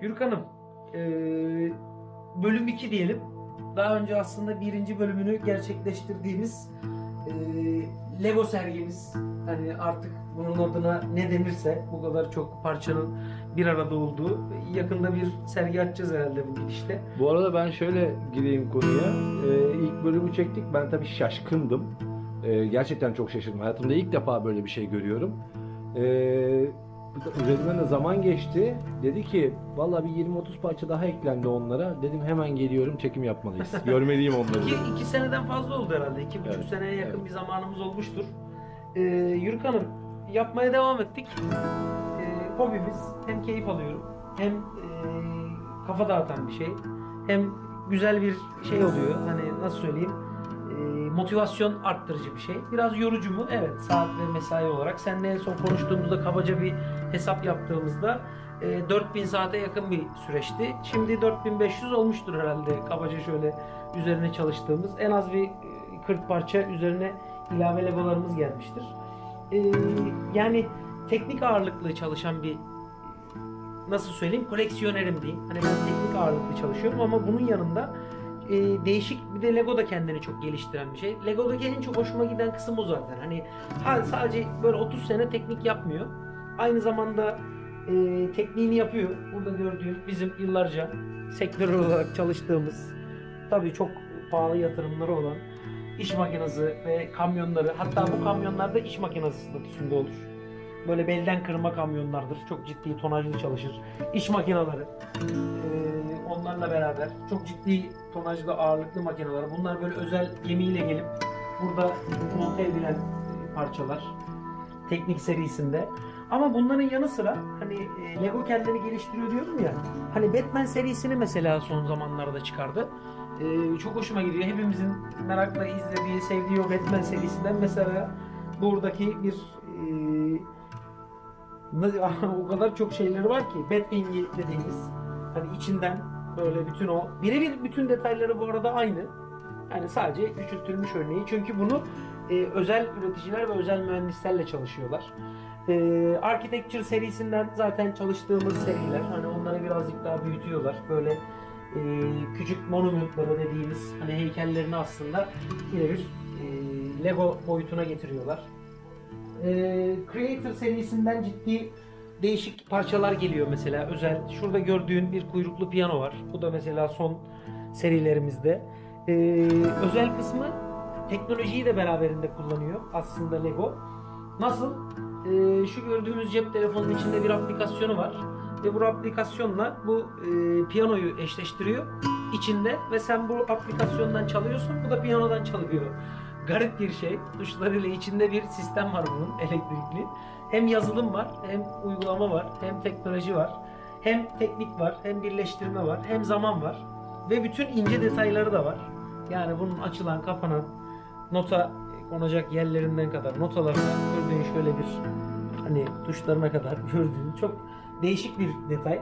Yürük Hanım, e, bölüm 2 diyelim. Daha önce aslında birinci bölümünü gerçekleştirdiğimiz e, Lego sergimiz. Hani artık bunun adına ne denirse bu kadar çok parçanın bir arada olduğu yakında bir sergi açacağız herhalde bu gidişte. Bu arada ben şöyle gireyim konuya. Ee, ilk bölümü çektik. Ben tabii şaşkındım. Ee, gerçekten çok şaşırdım. Hayatımda ilk defa böyle bir şey görüyorum. Ee, üzerinden de zaman geçti. Dedi ki vallahi bir 20-30 parça daha eklendi onlara. Dedim hemen geliyorum çekim yapmalıyız. Görmeliyim onları. İki, iki seneden fazla oldu herhalde. İki buçuk Evet, seneye yakın evet. bir zamanımız olmuştur. Ee, Yürük Hanım, yapmaya devam ettik. Ee, hobimiz. Hem keyif alıyorum, hem e, kafa dağıtan bir şey. Hem güzel bir şey oluyor. Hani nasıl söyleyeyim? E, motivasyon arttırıcı bir şey. Biraz yorucu mu? Evet. Saat ve mesai olarak. Seninle en son konuştuğumuzda kabaca bir hesap yaptığımızda e, 4000 saate yakın bir süreçti. Şimdi 4500 olmuştur herhalde kabaca şöyle üzerine çalıştığımız. En az bir e, 40 parça üzerine ilave legolarımız gelmiştir. E, yani teknik ağırlıklı çalışan bir nasıl söyleyeyim koleksiyonerim diyeyim. Hani ben teknik ağırlıklı çalışıyorum ama bunun yanında e, değişik bir de Lego da kendini çok geliştiren bir şey. Lego'daki en çok hoşuma giden kısım o zaten. Hani ha, sadece böyle 30 sene teknik yapmıyor. Aynı zamanda e, tekniğini yapıyor. Burada gördüğün bizim yıllarca sektör olarak çalıştığımız tabii çok pahalı yatırımları olan iş makinesi ve kamyonları hatta bu kamyonlar da iş makinesi statüsünde olur. Böyle belden kırma kamyonlardır. Çok ciddi tonajlı çalışır. İş makineleri. Onlarla beraber çok ciddi tonajlı ağırlıklı makineler. Bunlar böyle özel gemiyle gelip burada monte edilen e, parçalar. Teknik serisinde. Ama bunların yanı sıra hani e, Lego kendini geliştiriyor diyorum ya. Hani Batman serisini mesela son zamanlarda çıkardı. Ee, çok hoşuma gidiyor. Hepimizin merakla izlediği, sevdiği o Batman serisinden mesela buradaki bir e, o kadar çok şeyleri var ki Batwing'i dediğimiz hani içinden böyle bütün o birebir bütün detayları bu arada aynı. Yani sadece küçültülmüş örneği. Çünkü bunu e, özel üreticiler ve özel mühendislerle çalışıyorlar. E, Architecture serisinden zaten çalıştığımız seriler. Hani onları birazcık daha büyütüyorlar. Böyle e, küçük monumentları dediğimiz hani heykellerini aslında birebir e, Lego boyutuna getiriyorlar. E, Creator serisinden ciddi değişik parçalar geliyor mesela özel. Şurada gördüğün bir kuyruklu piyano var. Bu da mesela son serilerimizde. E, özel kısmı teknolojiyi de beraberinde kullanıyor aslında Lego. Nasıl? E, şu gördüğümüz cep telefonunun içinde bir aplikasyonu var. Ve bu aplikasyonla bu e, piyanoyu eşleştiriyor içinde ve sen bu aplikasyondan çalıyorsun. Bu da piyanodan çalıyor garip bir şey. Tuşlarıyla içinde bir sistem var bunun elektrikli. Hem yazılım var, hem uygulama var, hem teknoloji var, hem teknik var, hem birleştirme var, hem zaman var. Ve bütün ince detayları da var. Yani bunun açılan, kapanan, nota konacak yerlerinden kadar, notalarına gördüğün şöyle bir hani tuşlarına kadar gördüğün çok değişik bir detay.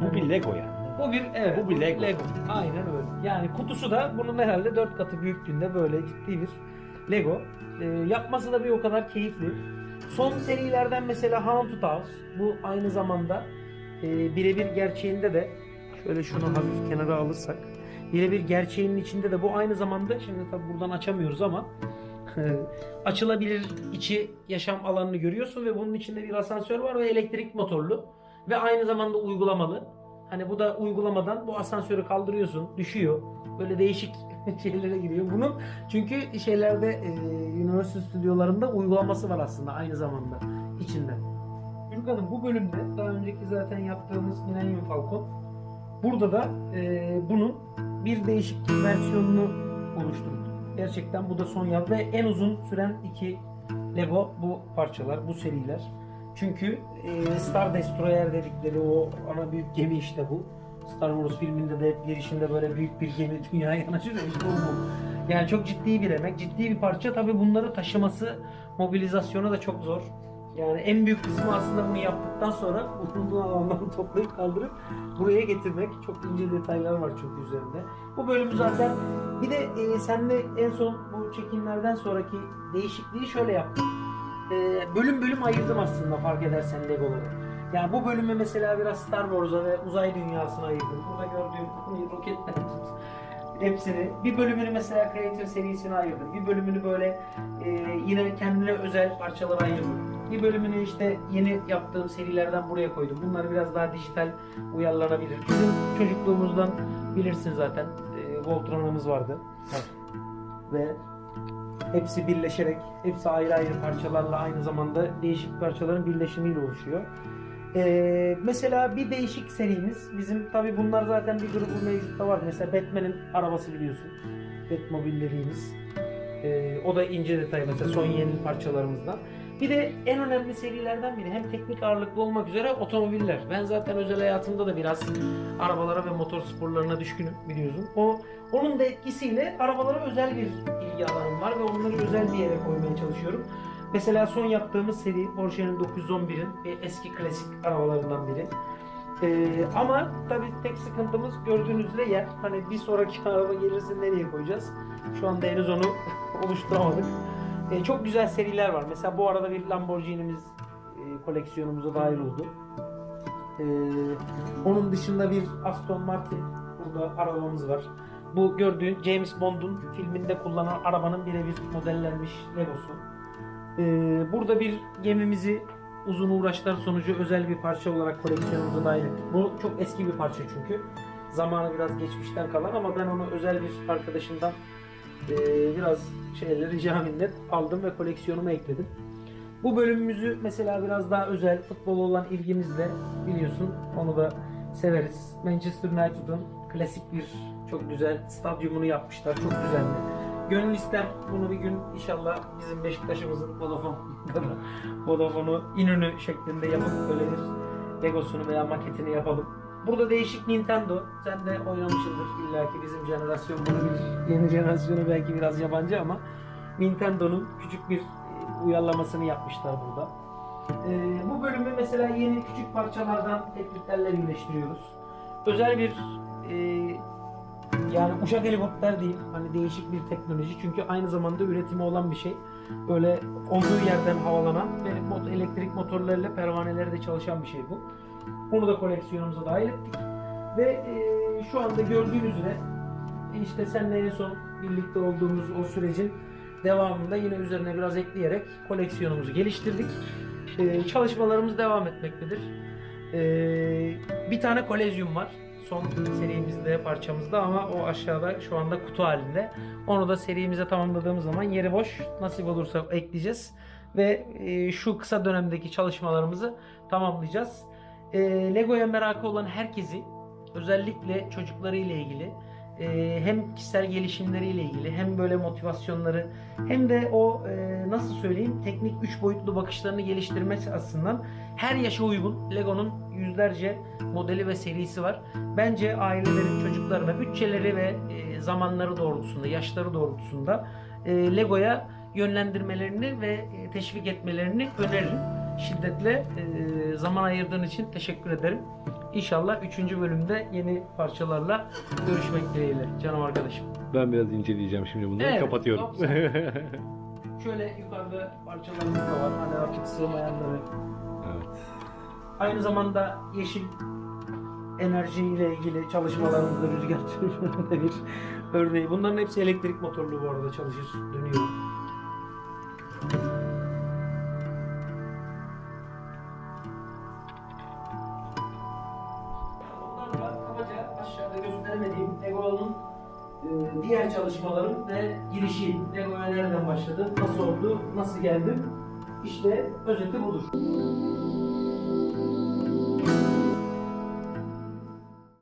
Bu bir Lego yani. Bu bir evet. Bu bir Lego. Aynen öyle. Yani kutusu da bunun herhalde dört katı büyüklüğünde böyle ciddi bir Lego. Ee, yapması da bir o kadar keyifli. Son serilerden mesela Haunted House. Bu aynı zamanda e, birebir gerçeğinde de şöyle şunu hafif kenara alırsak birebir gerçeğinin içinde de bu aynı zamanda şimdi tabi buradan açamıyoruz ama açılabilir içi yaşam alanını görüyorsun ve bunun içinde bir asansör var ve elektrik motorlu ve aynı zamanda uygulamalı. Hani bu da uygulamadan bu asansörü kaldırıyorsun, düşüyor. Böyle değişik şeylere giriyor. Bunun çünkü şeylerde e, üniversite stüdyolarında uygulaması var aslında aynı zamanda içinde. Gülük Hanım bu bölümde daha önceki zaten yaptığımız Millennium Falcon burada da e, bunun bir değişik versiyonunu oluşturduk. Gerçekten bu da son yaz ve en uzun süren iki Lego bu parçalar, bu seriler. Çünkü e, Star Destroyer dedikleri o ana büyük gemi işte bu. Star Wars filminde de girişinde böyle büyük bir gemi dünyaya yanaşır ya işte bu. Yani çok ciddi bir emek, ciddi bir parça. Tabii bunları taşıması, mobilizasyonu da çok zor. Yani en büyük kısmı aslında bunu yaptıktan sonra bulunduğu alandan toplayıp kaldırıp buraya getirmek. Çok ince detaylar var çünkü üzerinde. Bu bölümü zaten bir de e, senle en son bu çekimlerden sonraki değişikliği şöyle yaptım. E, bölüm bölüm ayırdım aslında fark edersen Legoları. Yani bu bölümü mesela biraz Star Wars'a ve uzay dünyasına ayırdım. Burada gördüğüm roketler tut, hepsini. Bir bölümünü mesela Creator serisine ayırdım. Bir bölümünü böyle e, yine kendine özel parçalara ayırdım. Bir bölümünü işte yeni yaptığım serilerden buraya koydum. Bunlar biraz daha dijital uyarlanabilir. Bizim çocukluğumuzdan bilirsin zaten. E, Voltron'umuz vardı. Ve hepsi birleşerek, hepsi ayrı ayrı parçalarla aynı zamanda değişik parçaların birleşimiyle oluşuyor. Ee, mesela bir değişik serimiz, bizim tabi bunlar zaten bir grubu mevcutta var. Mesela Batman'in arabası biliyorsun. Batmobile'lerimiz. Ee, o da ince detay mesela son yeni parçalarımızdan. Bir de en önemli serilerden biri hem teknik ağırlıklı olmak üzere otomobiller. Ben zaten özel hayatımda da biraz arabalara ve motor sporlarına düşkünüm biliyorsun. O onun da etkisiyle arabalara özel bir ilgi alanım var ve onları özel bir yere koymaya çalışıyorum. Mesela son yaptığımız seri Porsche'nin 911'in bir eski klasik arabalarından biri. Ee, ama tabii tek sıkıntımız gördüğünüz üzere yer. Hani bir sonraki araba gelirse nereye koyacağız? Şu anda henüz onu oluşturamadık. Ee, çok güzel seriler var. Mesela bu arada bir Lamborghini'miz e, koleksiyonumuza dahil oldu. Ee, onun dışında bir Aston Martin burada arabamız var. Bu gördüğün James Bond'un filminde kullanılan arabanın birebir modellenmiş Legosu. Ee, burada bir gemimizi uzun uğraşlar sonucu özel bir parça olarak koleksiyonumuza dahil ettik. Bu çok eski bir parça çünkü. Zamanı biraz geçmişten kalan ama ben onu özel bir arkadaşımdan e, biraz şeyleri rica minnet aldım ve koleksiyonuma ekledim. Bu bölümümüzü mesela biraz daha özel, futbol olan ilgimizle biliyorsun onu da severiz. Manchester United'ın klasik bir çok güzel stadyumunu yapmışlar. Çok güzeldi. Gönül istem bunu bir gün inşallah bizim Beşiktaş'ımızın Vodafone Vodafone'u İnönü şeklinde yapıp böyle bir Legosunu veya maketini yapalım. Burada değişik Nintendo. Sen de oynamışsındır illaki bizim jenerasyon bunu bir yeni jenerasyonu belki biraz yabancı ama Nintendo'nun küçük bir e, uyarlamasını yapmışlar burada. Ee, bu bölümü mesela yeni küçük parçalardan tekliflerle birleştiriyoruz. Özel bir e, yani uçak helikopter değil. Hani değişik bir teknoloji. Çünkü aynı zamanda üretimi olan bir şey. Böyle olduğu yerden havalanan ve mot- elektrik motorlarıyla pervaneleri de çalışan bir şey bu. Bunu da koleksiyonumuza dahil ettik. Ve e, şu anda gördüğünüz üzere işte seninle en son birlikte olduğumuz o sürecin devamında yine üzerine biraz ekleyerek koleksiyonumuzu geliştirdik. E, çalışmalarımız devam etmektedir. E, bir tane kolezyum var son serimizde parçamızda ama o aşağıda şu anda kutu halinde. Onu da serimize tamamladığımız zaman yeri boş nasip olursa ekleyeceğiz ve e, şu kısa dönemdeki çalışmalarımızı tamamlayacağız. E, Lego'ya merakı olan herkesi özellikle çocukları ile ilgili e, hem kişisel gelişimleriyle ilgili hem böyle motivasyonları hem de o e, nasıl söyleyeyim teknik üç boyutlu bakışlarını geliştirmesi açısından her yaşa uygun Lego'nun yüzlerce modeli ve serisi var. Bence ailelerin çocuklarına bütçeleri ve e, zamanları doğrultusunda, yaşları doğrultusunda e, Lego'ya yönlendirmelerini ve e, teşvik etmelerini öneririm. Şiddetle e, zaman ayırdığın için teşekkür ederim. İnşallah 3. bölümde yeni parçalarla görüşmek dileğiyle canım arkadaşım. Ben biraz inceleyeceğim şimdi bunları. Evet, Kapatıyorum. tamam. Şöyle yukarıda parçalarımız da var. Hani artık sığmayanları. evet. Aynı zamanda yeşil enerji ile ilgili çalışmalarımızda rüzgar türbininde bir örneği. Bunların hepsi elektrik motorlu bu arada çalışır, dönüyor. Lego'nun e, diğer çalışmalarım ve girişi. Lego'ya nereden başladım, nasıl oldu, nasıl geldim. İşte özeti budur.